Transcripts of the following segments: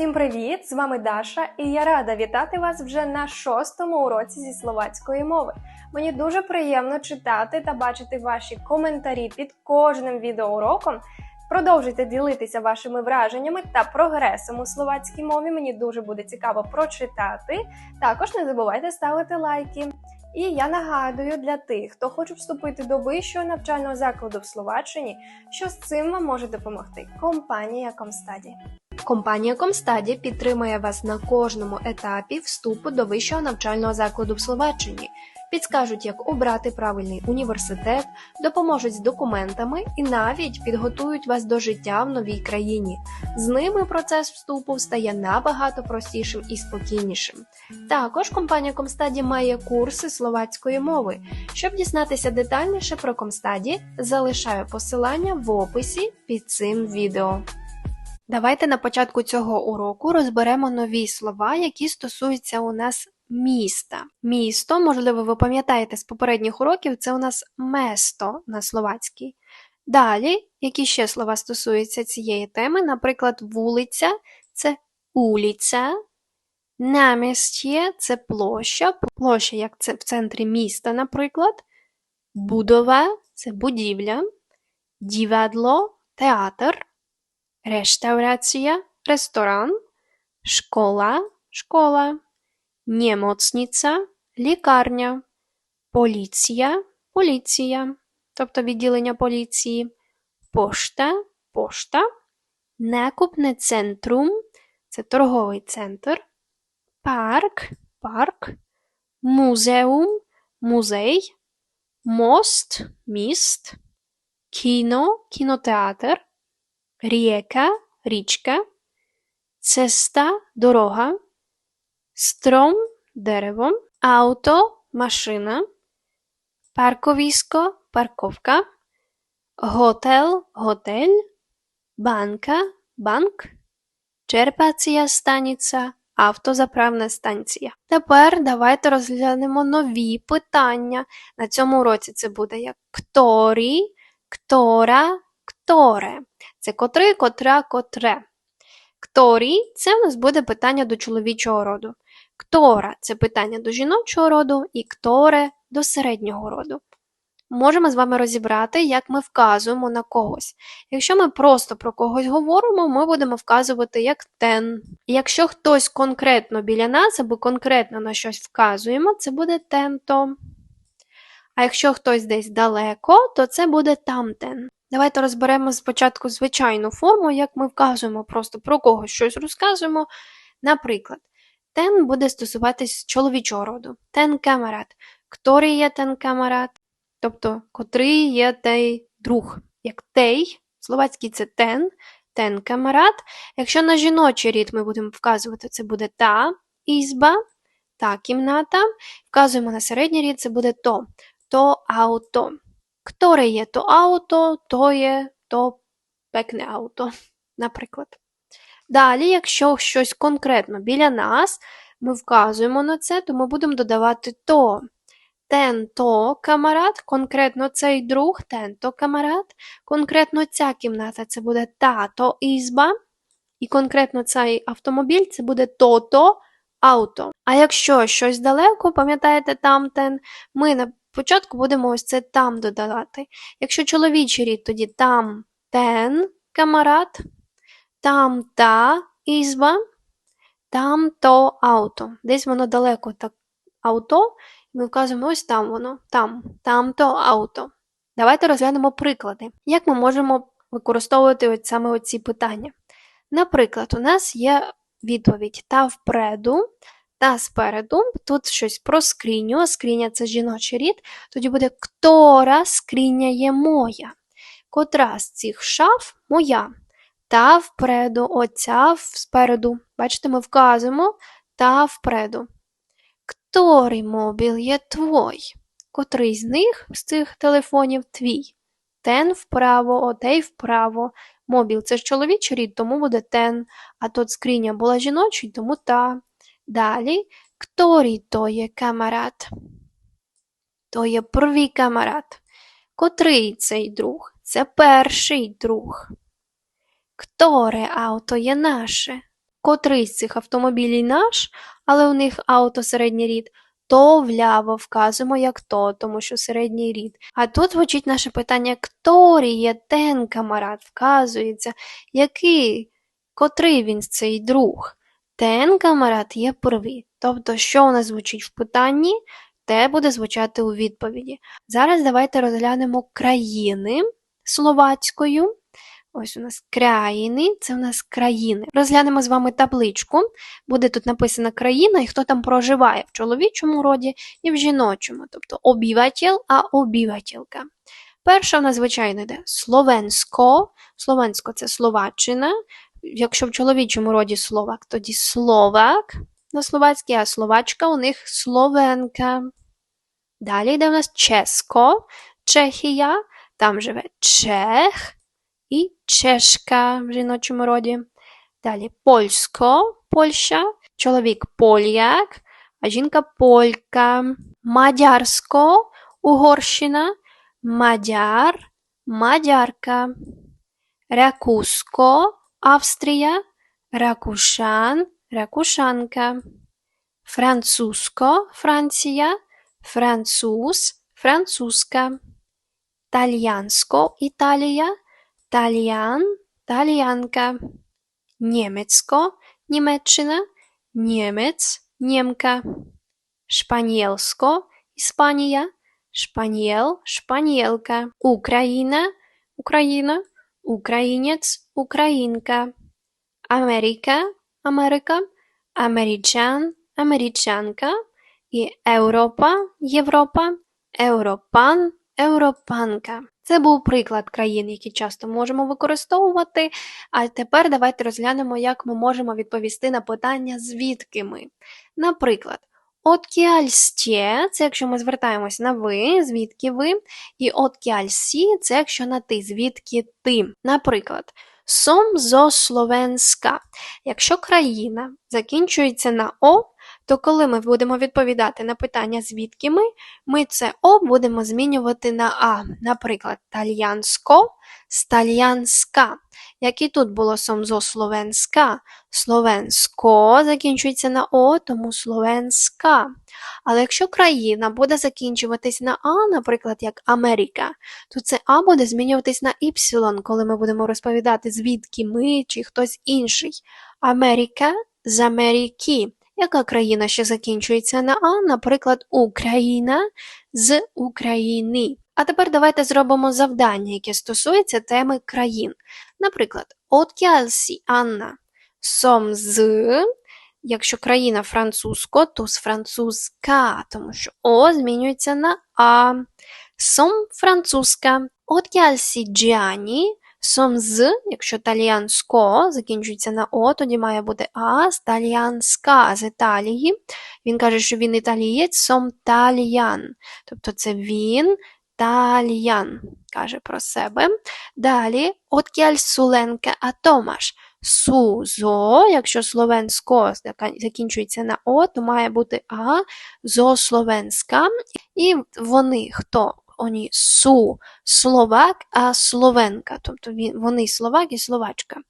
Всім привіт! З вами Даша, і я рада вітати вас вже на шостому уроці зі словацької мови. Мені дуже приємно читати та бачити ваші коментарі під кожним відеоуроком. Продовжуйте ділитися вашими враженнями та прогресом у словацькій мові. Мені дуже буде цікаво прочитати. Також не забувайте ставити лайки. І я нагадую для тих, хто хоче вступити до вищого навчального закладу в Словаччині, що з цим вам може допомогти компанія Комстаді. Компанія Комстаді підтримує вас на кожному етапі вступу до вищого навчального закладу в Словаччині. Підскажуть, як обрати правильний університет, допоможуть з документами і навіть підготують вас до життя в новій країні. З ними процес вступу стає набагато простішим і спокійнішим. Також компанія Комстаді має курси словацької мови. Щоб дізнатися детальніше про Комстаді, залишаю посилання в описі під цим відео. Давайте на початку цього уроку розберемо нові слова, які стосуються у нас міста. Місто, можливо, ви пам'ятаєте з попередніх уроків, це у нас место на словацькій. Далі, які ще слова стосуються цієї теми, наприклад, вулиця це уліця, намістє це площа, площа, як це в центрі міста, наприклад, будова це будівля, дівадло театр. Restauracja, restaurant, szkoła, szkoła, niemocnica, лікарня, поліція, поліція, тобто відділення поліції, пошта, пошта, накупне центрум, це торговий центр, парк, парк, музеум, музей, мост, міст, кіно, кінотеатр, Ріка, річка, цеста, дорога, стром, дерево, ауто, машина, парковіско, парковка, готел, готель, банка, банк, черпація станція, автозаправна станція. Тепер давайте розглянемо нові питання. На цьому уроці це буде як кторі, ктора, кторе. Це котрий, котра, котре. Кторі це у нас буде питання до чоловічого роду. Ктора це питання до жіночого роду, і кторе до середнього роду. Можемо з вами розібрати, як ми вказуємо на когось. Якщо ми просто про когось говоримо, ми будемо вказувати як тен. Якщо хтось конкретно біля нас або конкретно на щось вказуємо, це буде тенто. А якщо хтось десь далеко, то це буде тамтен. Давайте розберемо спочатку звичайну форму, як ми вказуємо просто про когось щось розказуємо. Наприклад, тен буде стосуватись чоловічого роду. Тен камарат. Котрий є тен камарат? Тобто, котрий є той друг. Як тей, словацький це тен, тен камарат. Якщо на жіночий рід ми будемо вказувати, це буде та ізба, та кімната. Вказуємо на середній рід, це буде то, то ауто. Ktore є то auto, то є то пекне auto, наприклад. Далі, якщо щось конкретно біля нас, ми вказуємо на це, то ми будемо додавати то. Тен то камарат, конкретно цей друг, тен то камарат, конкретно ця кімната це буде та то ізба, і конкретно цей автомобіль це буде то-то ауто. А якщо щось далеко, пам'ятаєте тамтен, ми на Спочатку будемо ось це там додавати. Якщо чоловічий рід, тоді там тен камарат, там та ізба, там то ауто. Десь воно далеко так ауто, і ми вказуємо ось там воно, там, там то ауто. Давайте розглянемо приклади, як ми можемо використовувати ось саме оці питання. Наприклад, у нас є відповідь та впреду. Та спереду тут щось про скриню, скриня це жіночий рід, тоді буде ктора скриня є моя. Котра з цих шаф моя. Та впереду, оця спереду. Бачите, ми вказуємо та впереду. Кторий мобіл є твой? Котрий з них, з цих телефонів, твій? Тен вправо, отей вправо. Мобіл це ж чоловічий рід, тому буде тен, а тут скриня була жіночий, тому та. Далі, Ktorý то є камарат? То є prvý камарат. Котрий цей друг? Це перший друг. Ktoре авто є наше? котрий з цих автомобілів наш, але у них авто середній рід, то вляво вказуємо як то, тому що середній рід. А тут звучить наше питання «Кторі є тен камарат?» Вказується, який, котрий він цей друг. Тен камарат є первий. Тобто, що у нас звучить в питанні, те буде звучати у відповіді. Зараз давайте розглянемо країни словацькою. Ось у нас країни, це у нас країни. Розглянемо з вами табличку. Буде тут написана країна і хто там проживає в чоловічому роді і в жіночому, тобто обіватель, а обівателька. Перша в нас, звичайно, йде словенсько. Словенсько це Словаччина. Якщо в чоловічому роді словак, тоді словак на словацькій, а словачка у них словенка. Далі йде у нас ческо, Чехія, там живе Чех і Чешка в жіночому роді. Далі польсько, Польща, чоловік поляк, а жінка полька. Мадярсько, Угорщина, мадяр, мадярка. Ракуско, Австрія, ракушан, ракушанка. Французько, Франція, француз, французька. Тальянсько, Італія, тальян, тальянка. Німецько, Німеччина, німець, німка. Шпаніелсько, Іспанія, шпаніел, шпаніелка. Україна, Україна, українець, українка. Америка, Америка, америчан, америчанка. І Європа, Європа, Европан, Европанка. Це був приклад країн, які часто можемо використовувати. А тепер давайте розглянемо, як ми можемо відповісти на питання, звідки ми. Наприклад, от кіальстє це якщо ми звертаємось на ви, звідки ви, і «откіальсі» це якщо на ти, звідки ти. Наприклад, сом зо Словенська. Якщо країна закінчується на О, то коли ми будемо відповідати на питання, звідки ми, ми це О будемо змінювати на А. Наприклад, тальянсько з тальянська. Як і тут було сомзо словенська, словенсько закінчується на О, тому словенська. Але якщо країна буде закінчуватись на А, наприклад, як Америка, то це А буде змінюватись на Y, коли ми будемо розповідати, звідки ми чи хтось інший. Америка з Америки. Яка країна ще закінчується на А, наприклад, Україна з України. А тепер давайте зробимо завдання, яке стосується теми країн. Наприклад, Откялсі Анна сом з. Якщо країна французько, то з французька, тому що О змінюється на А. Сом французька. Откялсі Джіані Сом з, якщо тальянсько закінчується на О, тоді має бути А тальянська з Італії. Він каже, що він італієць, сом тальян. Тобто це він тальян, каже про себе. Далі, откяль суленка, а Томаш. Сузо, якщо словенсько закінчується на О, то має бути А, зо словенська. І вони хто? Вони su словак, а словенка. Тобто вони словак і словачка.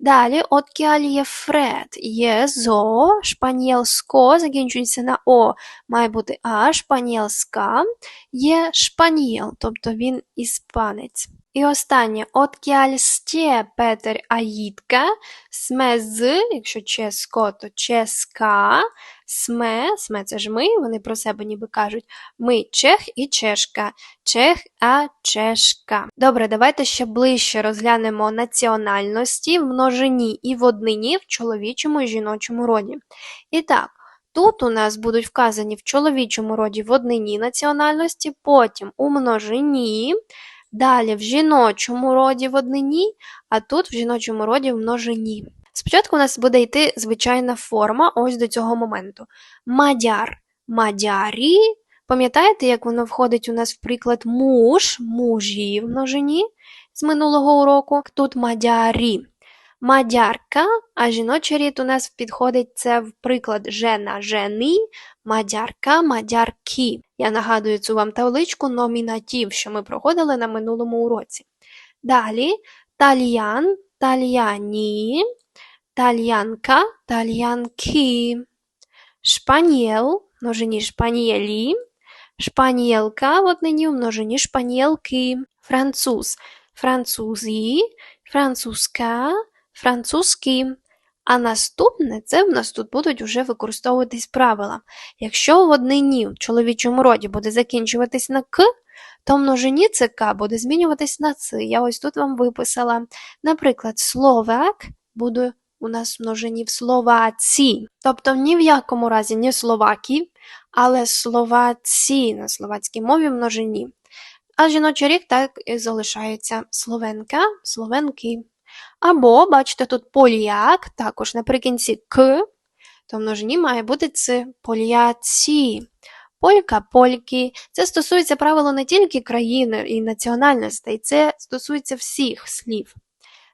Далі, от є фред, є зо, шпанєлско, закінчується на О, має бути А, шпанєлска, є шпаніел, тобто він іспанець. І останнє от сте Петер Аїдка, сме з, якщо ческо, то ческа, сме, сме це ж ми, вони про себе ніби кажуть, ми чех і чешка, чех, а чешка. Добре, давайте ще ближче розглянемо національності в множині і в однині в чоловічому і жіночому роді. І так, Тут у нас будуть вказані в чоловічому роді в однині національності, потім у множині, Далі в жіночому роді в однині, а тут в жіночому роді в множині. Спочатку у нас буде йти звичайна форма ось до цього моменту. Мадяр. Мадярі. Пам'ятаєте, як воно входить у нас в приклад муж, мужі в множині з минулого уроку? Тут мадярі. Мадярка, а жіночий рід у нас підходить це в приклад жена жени, мадярка, мадярки. Я нагадую цю вам табличку номінатів, що ми проходили на минулому уроці. Далі тальян, тальяні, Тальянка, тальянки. Шпаніел, множині шпаніелі. Шпаніелка в однині у множині шпаніелки. Француз, французі, французька, французькі. А наступне це в нас тут будуть вже використовуватись правила. Якщо в однині в чоловічому роді буде закінчуватись на к, то в множині це к буде змінюватись на ц. Я ось тут вам виписала. Наприклад, словак буде у нас в множині в словаці. Тобто ні в якому разі не словаки, але словаці на словацькій мові в множині. А жіночий рік так і залишається словенка, словенки. Або, бачите, тут поляк, також наприкінці к, то в множині має бути це поляці. Полька, польки. Це стосується правило не тільки країни і національностей, це стосується всіх слів.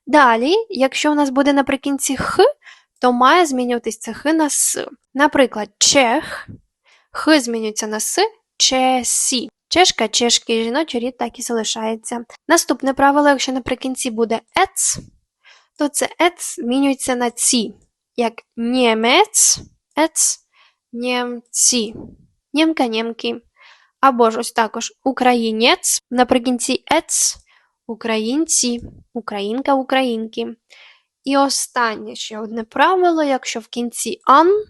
Далі, якщо у нас буде наприкінці х, то має змінюватись це х на с. Наприклад, чех, х змінюється на с, чесі. Чешка, чешки, жіночий рід так і залишається. Наступне правило, якщо наприкінці буде ец, то це ец змінюється на ці, як німець, ец, німці, німка, німки. Або ж ось також українець, наприкінці ец, українці, українка, українки. І останнє ще одне правило, якщо в кінці ан,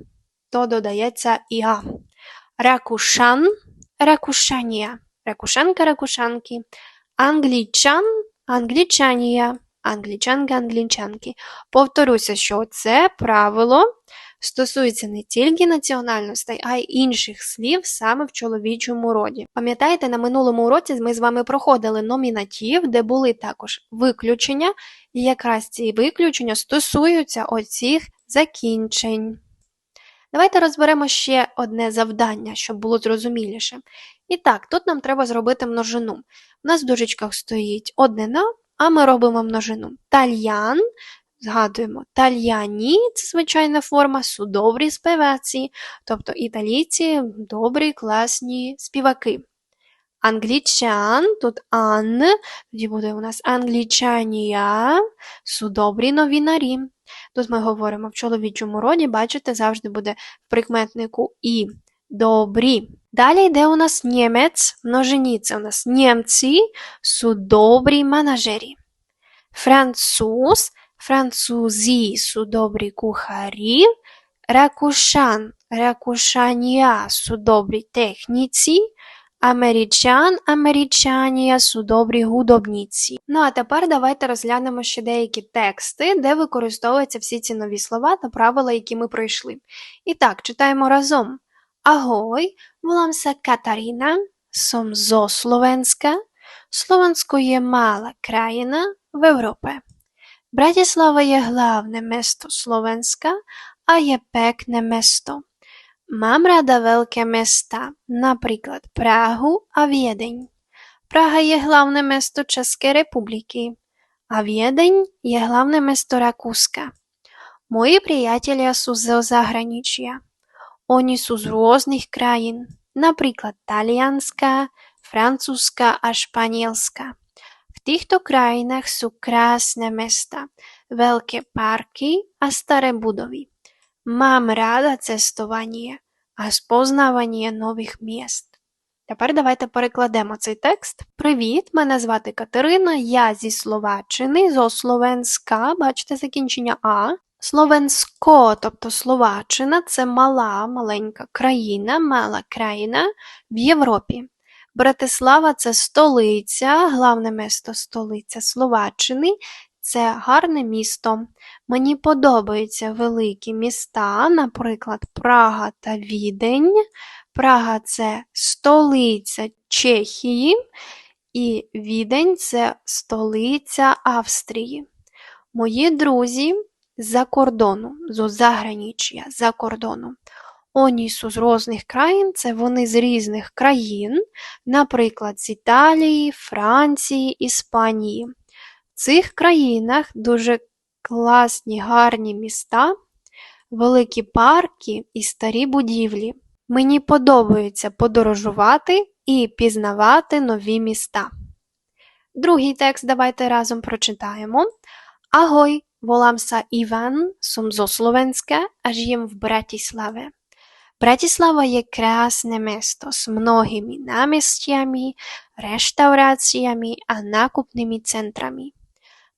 то додається іа. Ракушан, ракушанія, ракушанка, ракушанки, англічан, англічанія, англічанка, англічанки. Повторюся, що це правило стосується не тільки національностей, а й інших слів саме в чоловічому роді. Пам'ятаєте, на минулому уроці ми з вами проходили номінатив, де були також виключення, і якраз ці виключення стосуються оцих закінчень. Давайте розберемо ще одне завдання, щоб було зрозуміліше. І так, тут нам треба зробити множину. У нас в дужечках стоїть однина, а ми робимо множину. Тальян, згадуємо, тальяні це звичайна форма, судобрі співаці, тобто італійці добрі, класні співаки. Англічан, тут ан, тоді буде у нас англічанія, судобрі новінарі. Тут ми говоримо в чоловічому роді, бачите, завжди буде в прикметнику і добрі. Далі йде у нас німець, множині у нас німці, судобрі менеджері. Француз, французі, судобрі кухарі, ракушан, ракушанія, судобрі техніці, Америчан, америчанія, судобрі гудобніці. Ну а тепер давайте розглянемо ще деякі тексти, де використовуються всі ці нові слова та правила, які ми пройшли. І так, читаємо разом. Ahoj, volám sa Katarína, som zo Slovenska. Slovensko je malá krajina v Európe. Bratislava je hlavné mesto Slovenska a je pekné mesto. Mám rada veľké mesta, napríklad Prahu a Viedeň. Praha je hlavné mesto Českej republiky a Viedeň je hlavné mesto Rakúska. Moji priatelia sú zo zahraničia. Oni sú z rôznych krajín, napríklad Talianska, Francúzska a Španielska. V týchto krajinách sú krásne mesta, veľké parky a staré budovy. Mám рада цестування, а спознавання нових міст. Тепер давайте перекладемо цей текст. Привіт, мене звати Катерина, я зі Словаччини, зо Словенська, бачите закінчення А. Словенсько, тобто Словаччина, це мала, маленька країна, мала країна в Європі. Братислава це столиця, главне місто столиця Словаччини, це гарне місто. Мені подобаються великі міста, наприклад, Прага та Відень. Прага це столиця Чехії, і Відень це столиця Австрії. Мої друзі з-за кордону, зо заграніччя, за кордону. Оні з різних країн, це вони з різних країн, наприклад, з Італії, Франції, Іспанії. В цих країнах дуже класні гарні міста, великі парки і старі будівлі. Мені подобається подорожувати і пізнавати нові міста. Другий текст давайте разом прочитаємо. Агой, Volám sa Ivan, som zo Slovenska a žijem v Bratislave. Bratislava je krásne mesto s mnohými námestiami, reštauráciami a nákupnými centrami.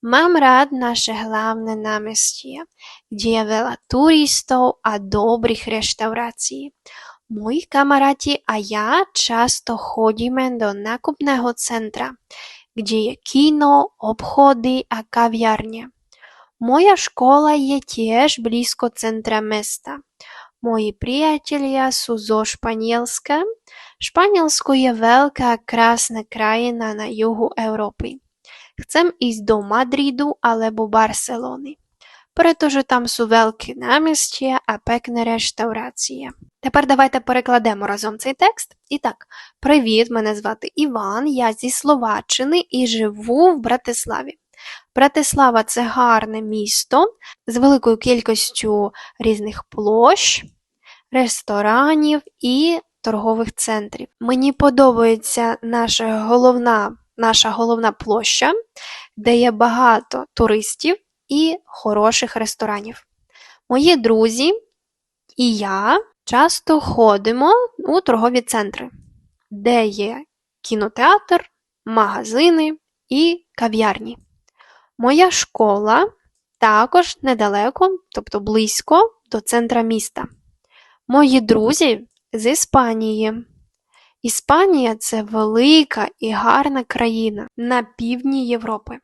Mám rád naše hlavné námestie, kde je veľa turistov a dobrých reštaurácií. Moji kamaráti a ja často chodíme do nákupného centra, kde je kino, obchody a kaviarne. Moja škola je tiež blízko centra mesta. Moji priatelia sú zo Španielska. Španielsko je veľká krásna krajina na juhu Európy. Chcem ísť do Madridu alebo Barcelony, pretože там sú veľké námestia а пекне рештауrácie. Тепер давайте перекладемо разом цей текст. Привіт, мене звати Іван, я зі Словаччини і живу в Братиславі. Братислава це гарне місто з великою кількістю різних площ, ресторанів і торгових центрів. Мені подобається наша головна, наша головна площа, де є багато туристів і хороших ресторанів. Мої друзі і я часто ходимо у торгові центри, де є кінотеатр, магазини і кав'ярні. Моя школа також недалеко, тобто близько до центра міста. Мої друзі з Іспанії. Іспанія це велика і гарна країна на півдні Європи.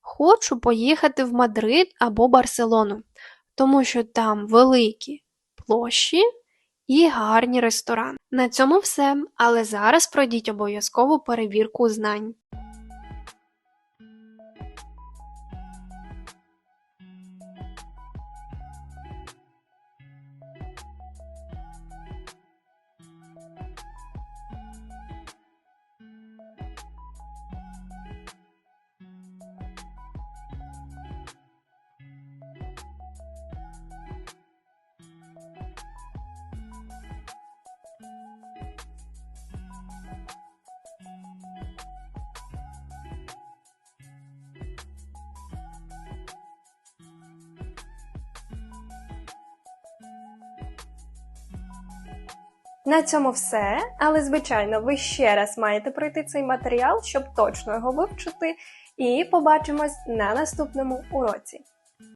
Хочу поїхати в Мадрид або Барселону, тому що там великі площі і гарні ресторани. На цьому все, але зараз пройдіть обов'язкову перевірку знань. На цьому все, але звичайно, ви ще раз маєте пройти цей матеріал, щоб точно його вивчити. І побачимось на наступному уроці.